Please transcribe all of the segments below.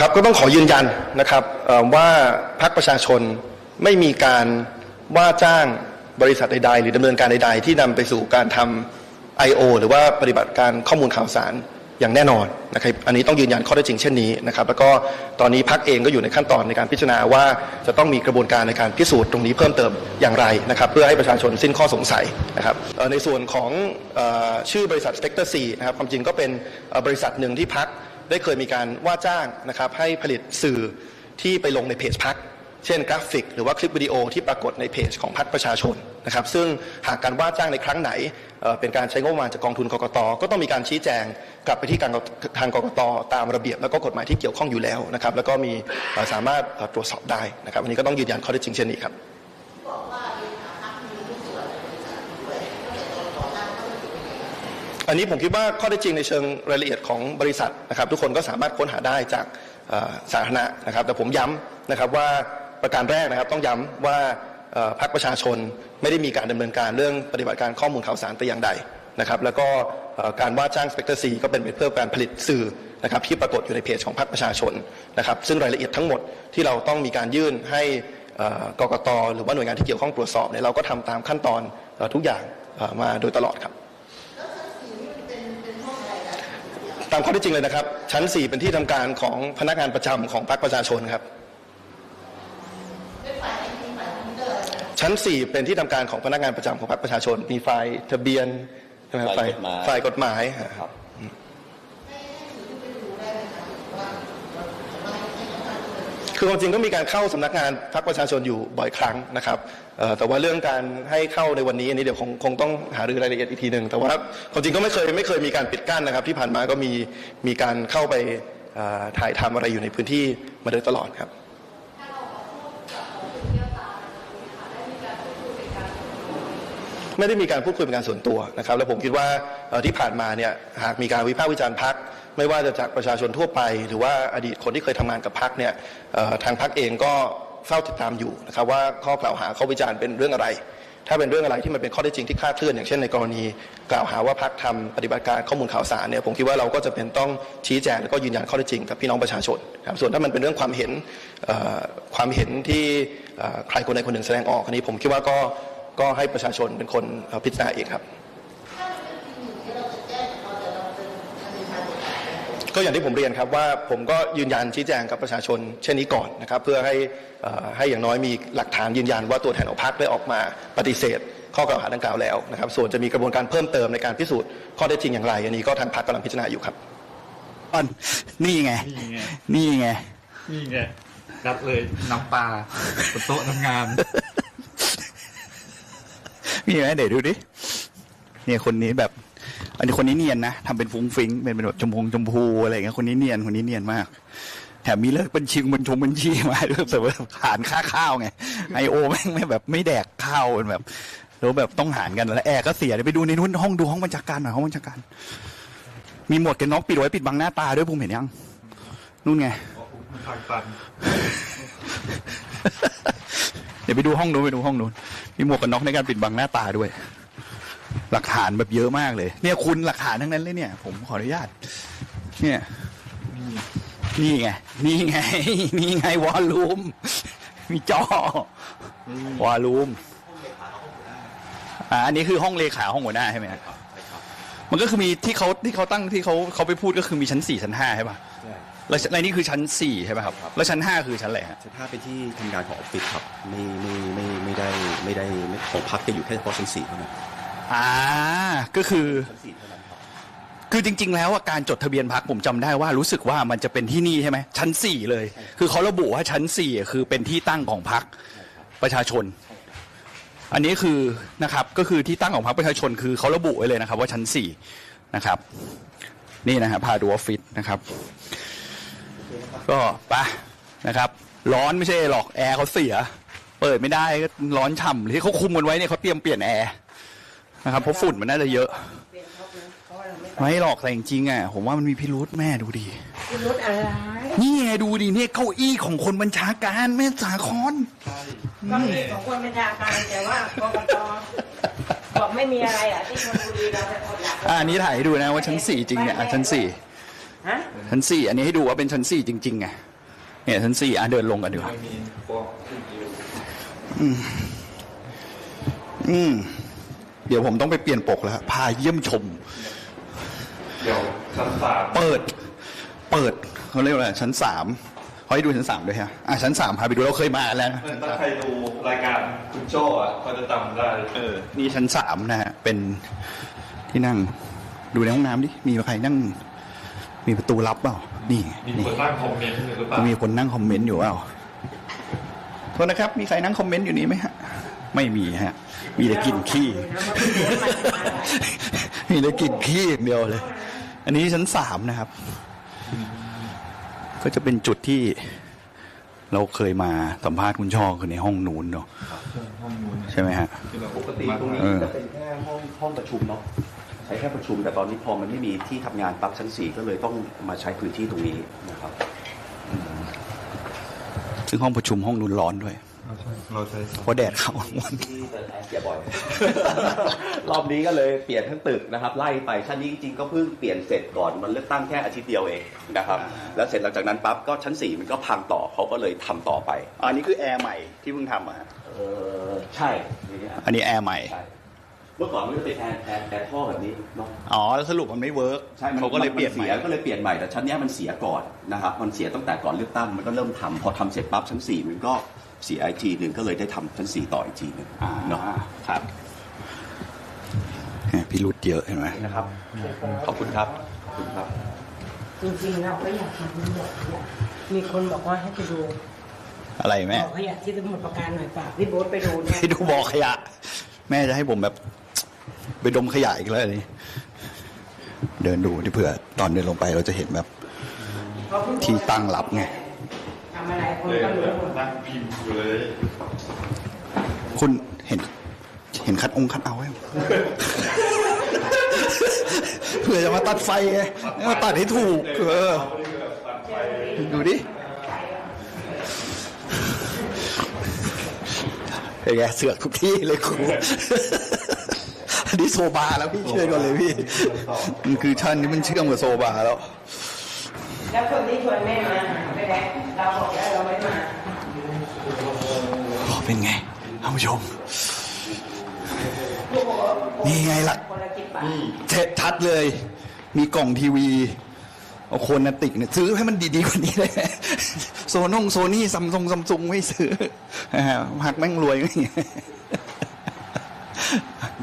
ครับก็ต้องขอยืนยันนะครับว่าพรรคประชาชนไม่มีการว่าจ้างบริษัทใดๆ หรือดำเนินการใดๆ ที่นำไปสู่การทำ I.O. หรือว่าปฏิบัติการข้อมูลข่าวสารอย่างแน่นอนนะครับอันนี้ต้องยืนยันข้อเท็จจริงเช่นนี้นะครับแล้วก็ตอนนี้พักเองก็อยู่ในขั้นตอนในการพิจารณาว่าจะต้องมีกระบวนการในการพิสูจน์ตรงนี้เพิ่มเติมอย่างไรนะครับเพื่อให้ประชาชนสิ้นข้อสงสัยนะครับในส่วนของชื่อบริษัท Spectre C นะครับความจริงก็เป็นบริษัทหนึ่งที่พัก ได้เคยมีการว่าจ้างนะครับให้ผลิตสื่อที่ไปลงในเพจพักเช่นกราฟิก หรือว่าคลิปวิดีโอที่ปรากฏในเพจของพรรคประชาชนนะครับซึ่งหากการว่าจ้างในครั้งไหน เป็นการใช้งบประมาณจากกองทุนกกต ก็ต้องมีการชี้แจงกลับไปที่การทางกกต ตามระเบียบแล้วก็กฎหมายที่เกี่ยวข้องอยู่แล้วนะครับแล้วก็มีสามารถตรวจสอบได้นะครับอันนี้ก็ต้องยืนยันข้อเท็จจริงเช่นนี้ครับ นนี้ผมคิดว่าข้อเท็จจริงในเชิงรายละเอียดของบริษัทนะครับ ทุกคนก็สามารถค้นหาได้จากสาธารณะนะครับ แต่ผมย้ำนะครับว่าประการแรกนะครับต้องย้ำว่าพรรคประชาชนไม่ได้มีการดำเนินการเรื่องปฏิบัติการข้อมูลข่าวสารแต่อย่างใดนะครับ แล้วก็การว่าจ้างสเปกเตอร์ซีก็เป็นไปเพื่อการผลิตสื่อนะครับที่ปรากฏอยู่ในเพจของพรรคประชาชนนะครับ ซึ่งรายละเอียดทั้งหมดที่เราต้องมีการยื่นให้กกตหรือว่าหน่วยงานที่เกี่ยวข้องตรวจสอบเนี่ยเราก็ทำตามขั้นตอนทุกอย่างมาโดยตลอดครับ ตามข้อเท็จจริงเลยนะครับ ชั้น 4 เป็นที่ทำการของพนักงานประจำของพรรคประชาชนครับ ชั้น 4 เป็นที่ทำการของพนักงานประจำของพรรคประชาชน มีไฟล์ทะเบียนใช่ไหมครับฝ่ายกฎหมายฝ่ายกฎหมายครับ คือความจริงก็มีการเข้าสำนักงานพรรคประชาชนอยู่บ่อยครั้งนะครับแต่ว่าเรื่องการให้เข้าในวันนี้อันนี้เดี๋ยวคงคงต้องหารือรายละเอียดอีกทีหนึ่งแต่ว่าความจริงก็ไม่เคยไม่เคยมีการปิดกั้นนะครับ ที่ผ่านมาก็มีมีการเข้าไปถ่ายทำอะไรอยู่ในพื้นที่มาโดยตลอดครับไม่ได้มีการพูดคุยเป็นการส่วนตัวนะครับ แล้วผมคิดว่าที่ผ่านมาเนี่ยหากมีการวิพากษ์วิจารณ์พัก ไม่ว่าจะจากประชาชนทั่วไป หรือว่าอดีตคนที่เคยทำงานกับพักเนี่ยทางพักเองก็เฝ้าติดตามอยู่นะครับว่าข้อกล่าวหาข้อวิจารณ์เป็นเรื่องอะไร ถ้าเป็นเรื่องอะไรที่มันเป็นข้อเท็จริงที่คลาดเคลื่อนอย่างเช่นในกรณี กล่าวหาว่าพักทำปฏิบัติการข้อมูลข่าวสารเนี่ยผมคิดว่าเราก็จะเป็นต้องชี้แจงแล้วก็ยืนยันข้อเท็จริงกับพี่น้องประชาชนครับส่วนถ้ามันเป็นเรื่องความเห็นความเห็นที่ใครคนใดคนหนึ่งแสดงออกอันนี้ผมคิดว่าก็ก็ให้ประชาชนเป็นคนพิจารณาเองครับ ก็อย่างที่ผมเรียนครับว่าผมก็ยืนยันชี้แจงกับประชาชนเช่นนี้ก่อนนะครับ เพื่อให้เอ่อให้อย่างน้อยมีหลักฐานยืนยันว่าตัวแทนของพรรคได้ออกมาปฏิเสธ ข้อกล่าวหาดังกล่าวแล้วนะครับ ส่วนจะมีกระบวนการเพิ่มเติมในการพิสูจน์ข้อเท็จจริงอย่างไร อันนี้ก็ทางพรรคกำลังพิจารณาอยู่ครับอ่อนนี่ไง นี่ไง นี่ไงนี่ไงนัดเลยน้ำปลาบนโต๊ะทำงานมีไหมเดี๋ยวดูดิเนี่ยคนนี้แบบ อันนี้คนนี้เนียนนะทำเป็นฟุ้งฟิ้งเป็นแบบชมพงชมพูอะไรอย่างเงี้ยคนนี้เนียนคนนี้เนียนมากแถมมีเลิกบัญชีบัญชงบัญชีมาด้วยแต่ว่าหารค่าข้าวไงไอโอแม่งไม่แบบไม่แดกข้าวเป็นแบบแล้วแบบต้องหารกันแล้วแอร์ก็เสียไปดูในนู้นห้องดูห้องบัญชาการหน่อยห้องบัญชาการ มีหมวกกันน็อกปิดไว้ปิดบังหน้าตาด้วยผมเห็นยังนู่นไงเดี๋ยวไปดูห้องนู้นไปดูห้องนู้นมีหมวกกันน็อกในการปิดบังหน้าตาด้วย หลักฐานแบบเยอะมากเลย เนี่ยคุณหลักฐานทั้งนั้นเลยเนี่ย ผมขออนุญาต เนี่ยนี่ไง นี่ไง นี่ไงวอลลุ่มมีจอวอลลุ่มอ่าอันนี้คือห้องเลขาห้องหัวหน้าใช่ไหมฮะมันก็คือมีที่เขาที่เขาตั้งที่เขาเขาไปพูดก็คือมีชั้นสี่ชั้นห้าใช่ป่ะใช่แล้วในนี้คือชั้นสี่ใช่ป่ะครับ แล้วชั้นห้าคือชั้นอะไรฮะชั้นห้าเป็นที่ทำงานของออฟฟิศครับ ไม่ไม่ไม่ไม่ได้ไม่ได้ไม่ของพักจะอยู่แค่เฉพาะชั้นสี่เท่านั้น อ่าก็คือ ชั้นสี่เท่านั้นครับคือจริง ๆ แล้วอะการจดทะเบียนพักผมจำได้ว่ารู้สึกว่ามันจะเป็นที่นี่ใช่ไหมชั้นสี่เลย คือเขาระบุว่าชั้นสี่อะคือเป็นที่ตั้งของพักประชาชน อันนี้คือนะครับก็คือที่ตั้งของพรรคประชาชนคือเขาระบุไว้เลยนะครับ ว่าชั้นสี่นะครับ นี่นะครับพาดูออฟฟิศนะครับ ก็ไปะนะครับ ร้อนไม่ใช่หรอกแอร์เขาเสีย เปิดไม่ได้ก็ร้อนฉ่ำที่เขาคุมกันไว้เนี่ยเขาเตรียมเปลี่ยนแอร์ นะครับเพราะฝุ่นมันน่าจะเยอะ ไม่หรอกแต่จริงๆอะผมว่ามันมีพิรุษแม่ดูดิคุณรุดอะไรนี่ไงดูดิเนี่ยเก้าอี้ของคนบัญชาการแม่สาครก็มีของคนบัญชาการแต่ว่ากกตบอกไม่มีอะไรอะที่ชลบุรีเราเป็นคนหลักอ่านี้ถ่ายให้ดูนะว่าชั้นสี่จริงเนี่ยอะชั้นสี่ฮะชั้นสี่อันนี้ให้ดูว่าเป็นชั้นสี่จริงๆไงเนี่ยชั้นสี่อะเดินลงกันดีกว่าไม่มีพวกที่อยู่อืม เดี๋ยวผมต้องไปเปลี่ยนปกแล้วพาเยี่ยมชม เดี๋ยวชั้นสามเปิด เปิดเขาเรียกว่าอะไรชั้นสามเขาให้ดูชั้นสามด้วยฮะอะชั้นสามพาไปดูเราเคยมาแล้วนะถ้าใครดูรายการคุณโจ้อะเขาจะจำได้เออนี่ชั้นสามนะฮะเป็นที่นั่งดูในห้องน้ำดิมีใครนั่ง มีประตูลับเปล่านี่มีนี่คนตั้งคอมเมนต์อยู่หรือเปล่ามีคนนั่งคอมเมนต์อยู่เปล่าโทษนะครับ มีใครนั่งคอมเมนต์อยู่นี้ไหมฮะ ไม่มีฮะ มีแต่กลินขี้ มีแต่กลินขี้อย่างเดียวเลย อันนี้ชั้นสามนะครับ ก็จะเป็นจุดที่เราเคยมาสัมภาษณ์คุณช่อคือในห้องนู้นเนาะห้องนู้นใช่ไหมฮะที่เราปกติตรงนี้เออจะเป็นแค่ห้องห้องประชุมเนาะใช้แค่ประชุมแต่ตอนนี้พอมันไม่มีที่ทำงานปั๊บชั้นสี่ก็เลยต้องมาใช้พื้นที่ตรงนี้นะครับซึ่งห้องประชุมห้องนู้นร้อนด้วย เราใช้เพราะแดดเข้าทั้งวันที่เติร์นแอร์เสียบ่อย รอบนี้ก็เลยเปลี่ยนทั้งตึกนะครับ ไล่ไปชั้นนี้จริงๆก็เพิ่งเปลี่ยนเสร็จก่อนมันเลือกตั้งแค่อาทิตย์เดียวเองนะครับ แล้วเสร็จหลังจากนั้นปั๊บก็ชั้นสี่มันก็พังต่อเขาก็เลยทำต่อไป อันนี้คือแอร์ใหม่ที่เพิ่งทำอะเออใช่นี่ฮะอันนี้แอร์ใหม่ใช่เมื่อก่อนมันจะเป็นแอร์แอร์แอร์ท่อแบบนี้เนาะอ๋อแล้วสรุปมันไม่เวิร์กใช่มันเขาก็เลยเปลี่ยนมัใหม่เสียก็เลยเปลี่ยนใหม่แต่ชั้นเนี้ยมันเสียก่อนนะครับมันเสียตั้งแต่ก่อนเลือกตั้งมันก็เริ่มทำพอทำเสร็จปั๊บชั้นสี่มันก็ เสียอีกทีหนึ่งก็เลยได้ทำชั้นสี่ต่ออีกทีหนึ่งอ่าเนาะครับพี่รุดเยอะเห็นไหมนะครับขอบคุณครับขอบคุณครับ จริงๆเราก็อยากทำอยากอยากมีคนบอกว่าให้ไปดูอะไรแม่บอกขยะที่สมุทรปราการหน่อยฝากพี่โบ๊ทไปดูเนี่ยให้ดูบ่อขยะ แม่จะให้ผมแบบ ไปดมขยะอีกแล้วนี่เดินดูที่เผื่อตอนเดินลงไปเราจะเห็นแบบ ที่ตั้งรับไง ทำอะไรคนเลยก็รู้แบบหมดนั่งพิมพ์อยู่เลย คุณเห็น เห็นคัดองค์คัดเอาไว้เผื่อจะมาตัดไฟไงมาตัดให้ถูกเออดูดิเป็นไงเสือกทุกที่เลยครูอันนี้โซบาแล้วพี่เชื่อก่อนเลยพี่ มันคือชั้นนี้มันเชื่อมกับโซบาแล้ว แล้วคนที่ชวนแม่มาไปแล้เราบอกแล้วเราไม่มาเป็นไงท่านผู้ชม นี่ไงล่ะคนละกี่บาทเช็ดชัดเลย มีกล่องทีวีเอาโคนนาติกเนี่ยซื้อให้มันดีๆกว่านี้เลยโซนงโซนี่ซัมซุงซัมซุงไม่ซื้อนะฮะหักแม่งรวยอย่างเงี้ย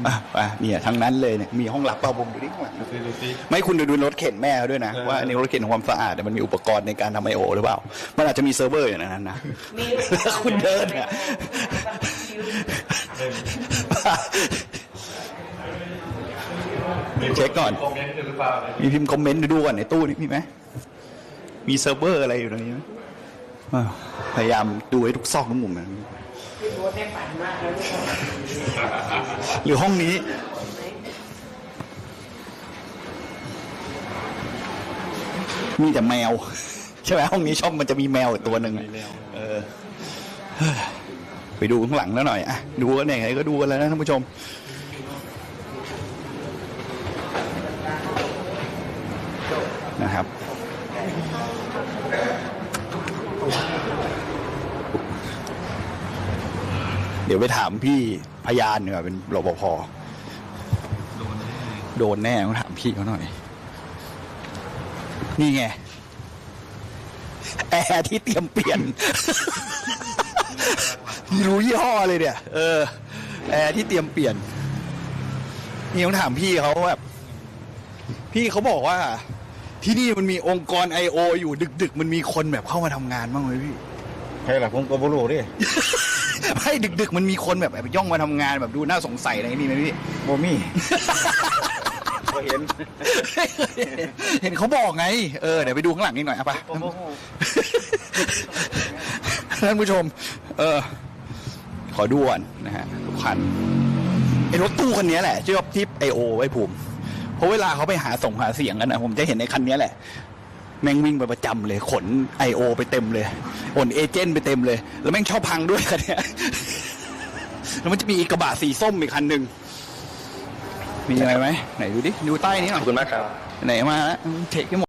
อะอะเนี่ยทั้งนั้นเลยเนี่ยมีห้องหลับเปล่าผมดูดิข้างหลังดูสิดูสิไม่คุณดูดูรถเข็นแม่เขาด้วยนะเออว่าอันนี้รถเข็นทำความสะอาดแต่มันมีอุปกรณ์ในการทำไอโอหรือเปล่า มันอาจจะมีเซิร์ฟเวอร์อย่างนั้นนะมีอุปกรณ์คุณเดินเนี่ยเช็คก่อนคอมเมนต์หรือเปล่าอะไรมีพิมพ์คอมเมนต์ดูก่อนในตู้นี้มีไหม มีเซิร์ฟเวอร์อะไรอยู่ตรงนี้ไหมอ้าวพยายามดูให้ทุกซอกทุกมุมนะพี่โบ๊ทได้ฝันมากแล้วทุกคน หรือห้องนี้มีแต่แมว ใช่ไหมห้องนี้ชอบมันจะมีแมวอีกตัวหนึ่งอะเออเฮ้ยไปดูข้างหลังแล้วหน่อยอะดูกันไหนก็ดูกันแล้วนะท่านผู้ชม นะครับ เดี๋ยวไปถามพี่พยานเนี่ยเป็นรปภโดนแน่ต้องถามพี่เขาหน่อย นี่ไง แอร์ที่เตรียมเปลี่ยน รู้ยี่ห้อเลยเนี่ย เออ แอร์ที่เตรียมเปลี่ยน นี่ต้องถามพี่เขาแบบ พี่เขาบอกว่า ที่นี่มันมีองค์กร I.O. อยู่ดึก ๆ มันมีคนแบบเข้ามาทำงานบ้างไหมพี่ใช่หรอผมก็บ่รู้ดิ ให้ดึกๆ มันมีคนแบบแบบย่องมาทำงานแบบดูน่าสงสัยอะไรอย่างนี้มีไหมพี่บ่มีบ่เห็นเห็นเขาบอกไง เออ เดี๋ยวไปดูข้างหลังนิดหน่อยอะปะท่านผู้ชม เออ ขอดูก่อนนะฮะทุกคันไอ้รถตู้คันนี้แหละชื่อว่าทิปไอโอไว้ภูมิเพราะเวลาเขาไปหาส่งหาเสียงกันนะผมจะเห็นในคันนี้แหละ แม่งวิ่งไปประจำเลย ขนไอโอไปเต็มเลยขนเอเจนต์ไปเต็มเลย แล้วแม่งชอบพังด้วยคันเนี้ยแล้วมันจะมีอีกกระบะสีส้มอีกคันหนึ่งมีอะไรไหมไหนดูดิดูใต้นี้หน่ขออยบคุณมากครับ ไหนมาแล้วเทคให้หมด